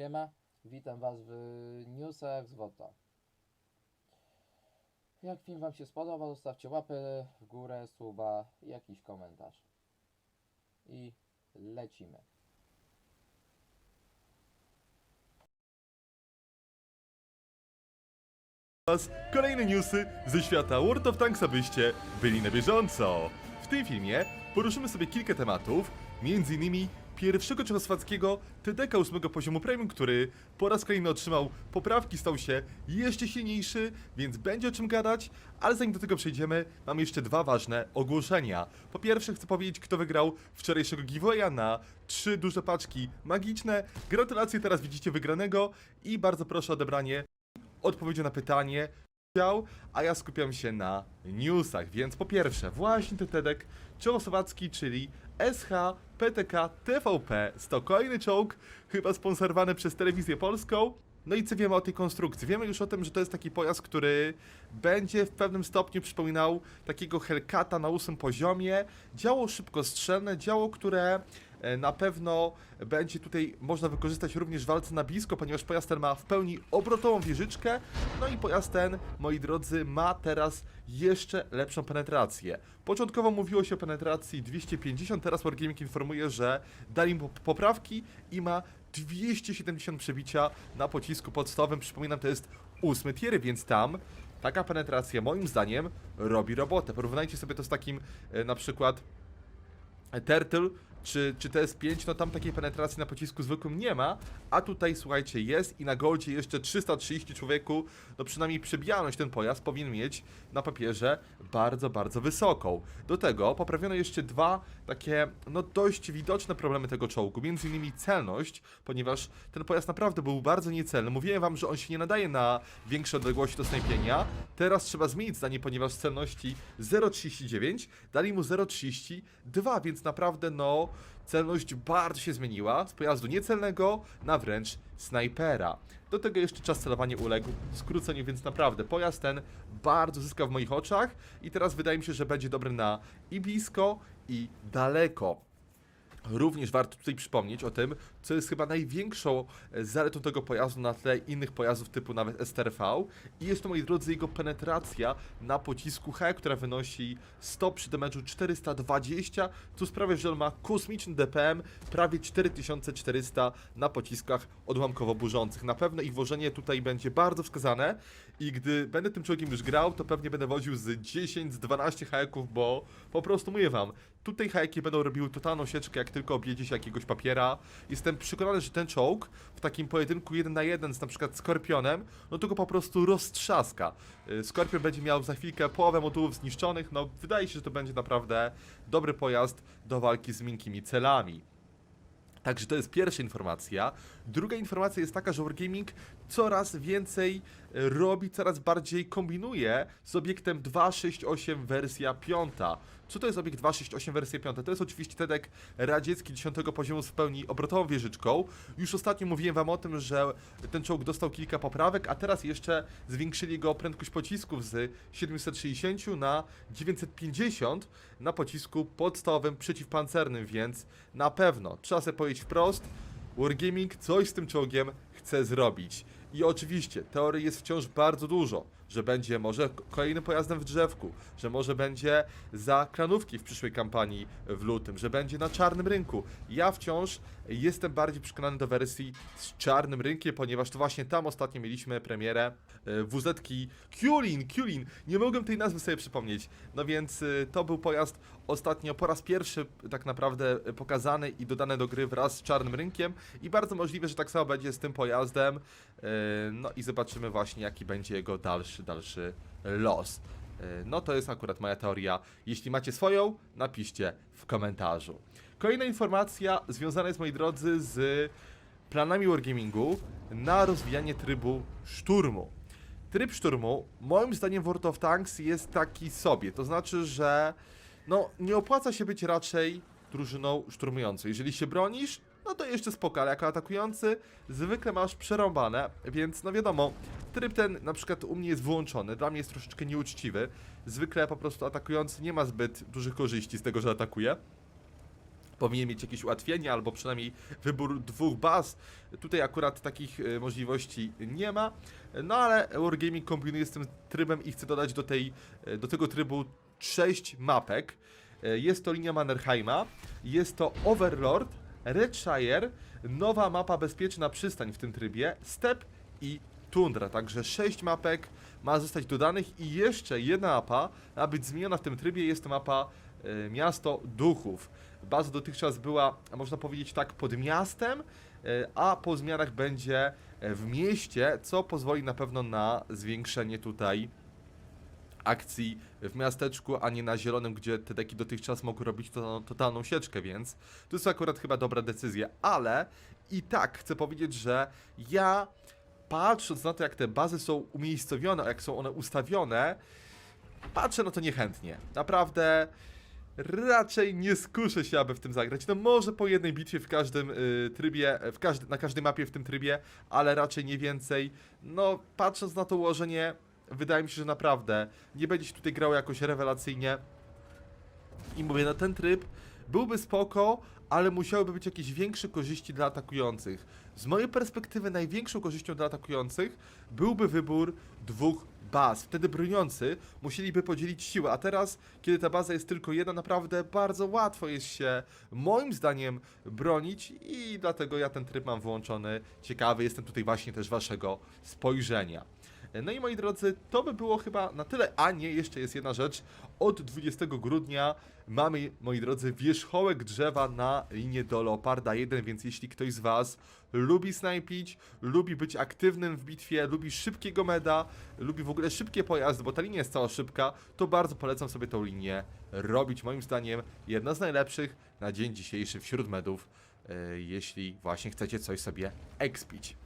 Siema, witam Was w newsach z WOTA. Jak film Wam się spodobał, zostawcie łapę w górę, suba jakiś komentarz. I lecimy. Kolejne newsy ze świata World of Tanks, abyście byli na bieżąco. W tym filmie poruszymy sobie kilka tematów, innymi pierwszego czechosłowackiego TDK 8 poziomu premium, który po raz kolejny otrzymał poprawki, stał się jeszcze silniejszy, więc będzie o czym gadać, ale zanim do tego przejdziemy, mam jeszcze dwa ważne ogłoszenia. Po pierwsze chcę powiedzieć, kto wygrał wczorajszego giveawaya na trzy duże paczki magiczne. Gratulacje, teraz widzicie wygranego i bardzo proszę o odebranie odpowiedzią na pytanie chciał, a ja skupiam się na newsach, więc po pierwsze, właśnie ten TEDek czechosłowacki, czyli SH PTK TVP, to kolejny czołg, chyba sponsorowany przez telewizję polską. No i co wiemy o tej konstrukcji? Wiemy już o tym, że to jest taki pojazd, który będzie w pewnym stopniu przypominał takiego Hellcata na ósmym poziomie. Działo szybkostrzelne, działo, które na pewno będzie tutaj można wykorzystać również walce na blisko, ponieważ pojazd ten ma w pełni obrotową wieżyczkę. No i pojazd ten, moi drodzy, ma teraz jeszcze lepszą penetrację. Początkowo mówiło się o penetracji 250, teraz Wargaming informuje, że dali mu poprawki i ma 270 przebicia na pocisku podstawowym. Przypominam, to jest ósmy tier, więc tam taka penetracja moim zdaniem robi robotę. Porównajcie sobie to z takim e, na przykład Turtle czy, czy TS5, no tam takiej penetracji na pocisku zwykłym nie ma, a tutaj słuchajcie jest i na Goldzie jeszcze 330 człowieku, no przynajmniej przebijalność ten pojazd powinien mieć na papierze bardzo, bardzo wysoką. Do tego poprawiono jeszcze dwa takie, no dość widoczne problemy tego czołgu, między innymi celność, ponieważ ten pojazd naprawdę był bardzo niecelny. Mówiłem wam, że on się nie nadaje na większe odległości do snajpienia, teraz trzeba zmienić zdanie, ponieważ celności 0,39 dali mu 0,32, więc naprawdę no celność bardzo się zmieniła z pojazdu niecelnego na wręcz snajpera. Do tego jeszcze czas celowania uległ skróceniu, więc naprawdę pojazd ten bardzo zyskał w moich oczach i teraz wydaje mi się, że będzie dobry na i blisko i daleko. Również warto tutaj przypomnieć o tym, co jest chyba największą e, zaletą tego pojazdu na tle innych pojazdów typu nawet STRV i jest to, moi drodzy, jego penetracja na pocisku H, która wynosi 100 przy damage'u 420, co sprawia, że on ma kosmiczny DPM prawie 4400 na pociskach odłamkowo burzących. Na pewno ich włożenie tutaj będzie bardzo wskazane i gdy będę tym czołgiem już grał, to pewnie będę woził z 10, z 12 hajeków, bo po prostu mówię wam, tutaj hajeki będą robiły totalną sieczkę, jak tylko objedzie się jakiegoś papiera. Jestem przekonany, że ten czołg w takim pojedynku 1 na 1 z na przykład Skorpionem, no to go po prostu roztrzaska. Y, Skorpion będzie miał za chwilkę połowę modułów zniszczonych, no wydaje się, że to będzie naprawdę dobry pojazd do walki z miękkimi celami. Także to jest pierwsza informacja. Druga informacja jest taka, że Wargaming coraz więcej robi, coraz bardziej kombinuje z obiektem 268 wersja 5. Co to jest obiekt 268 wersja 5? To jest oczywiście TEDek radziecki 10 poziomu z pełni obrotową wieżyczką. Już ostatnio mówiłem wam o tym, że ten czołg dostał kilka poprawek, a teraz jeszcze zwiększyli jego prędkość pocisków z 760 na 950 na pocisku podstawowym przeciwpancernym, więc na pewno trzeba sobie powiedzieć wprost, Wargaming coś z tym czołgiem chce zrobić. I oczywiście teorii jest wciąż bardzo dużo, że będzie może kolejnym pojazdem w drzewku, że może będzie za kranówki w przyszłej kampanii w lutym, że będzie na czarnym rynku. Ja wciąż jestem bardziej przekonany do wersji z czarnym rynkiem, ponieważ to właśnie tam ostatnio mieliśmy premierę e, WZ-ki Kulin, Kulin, nie mogłem tej nazwy sobie przypomnieć. No więc e, to był pojazd ostatnio po raz pierwszy tak naprawdę e, pokazany i dodany do gry wraz z czarnym rynkiem i bardzo możliwe, że tak samo będzie z tym pojazdem. E, No i zobaczymy właśnie jaki będzie jego dalszy, dalszy los. E, No to jest akurat moja teoria. Jeśli macie swoją, napiszcie w komentarzu. Kolejna informacja związana jest, moi drodzy, z planami Wargamingu na rozwijanie trybu szturmu. Tryb szturmu, moim zdaniem World of Tanks jest taki sobie, to znaczy, że no nie opłaca się być raczej drużyną szturmującą. Jeżeli się bronisz, no to jeszcze spoko, ale jako atakujący zwykle masz przerąbane, więc no wiadomo, tryb ten na przykład u mnie jest wyłączony, dla mnie jest troszeczkę nieuczciwy. Zwykle po prostu atakujący nie ma zbyt dużych korzyści z tego, że atakuje. powinien mieć jakieś ułatwienia, albo przynajmniej wybór dwóch baz. Tutaj akurat takich e, możliwości nie ma, no ale Wargaming kombinuje z tym trybem i chce dodać do, tej, e, do tego trybu 6 mapek. E, Jest to linia Mannerheima, jest to Overlord, Redshire, nowa mapa Bezpieczna Przystań w tym trybie, Step i Tundra, także 6 mapek ma zostać dodanych i jeszcze jedna mapa ma być zmieniona w tym trybie, jest to mapa e, Miasto Duchów. Baza dotychczas była, można powiedzieć tak, pod miastem, e, a po zmianach będzie e, w mieście, co pozwoli na pewno na zwiększenie tutaj akcji w miasteczku, a nie na zielonym, gdzie te deki dotychczas mogły robić to, totalną sieczkę, więc to jest akurat chyba dobra decyzja, ale i tak chcę powiedzieć, że ja patrząc na to, jak te bazy są umiejscowione, jak są one ustawione, patrzę na to niechętnie. Naprawdę raczej nie skuszę się, aby w tym zagrać. No może po jednej bitwie w każdym y, trybie, w każdy, na każdej mapie w tym trybie, ale raczej nie więcej. No patrząc na to ułożenie, wydaje mi się, że naprawdę nie będzie się tutaj grało jakoś rewelacyjnie. I mówię, no ten tryb byłby spoko, ale musiałyby być jakieś większe korzyści dla atakujących. Z mojej perspektywy największą korzyścią dla atakujących byłby wybór dwóch baz. Wtedy broniący musieliby podzielić siłę, a teraz, kiedy ta baza jest tylko jedna, naprawdę bardzo łatwo jest się, moim zdaniem, bronić i dlatego ja ten tryb mam włączony. Ciekawy jestem tutaj właśnie też waszego spojrzenia. No i moi drodzy, to by było chyba na tyle, a nie, jeszcze jest jedna rzecz. Od 20 grudnia mamy, moi drodzy, wierzchołek drzewa na linię do Leoparda 1, więc jeśli ktoś z Was lubi snajpić, lubi być aktywnym w bitwie, lubi szybkiego meda, lubi w ogóle szybkie pojazdy, bo ta linia jest cała szybka, to bardzo polecam sobie tą linię robić. Moim zdaniem jedna z najlepszych na dzień dzisiejszy wśród medów, e, jeśli właśnie chcecie coś sobie ekspić.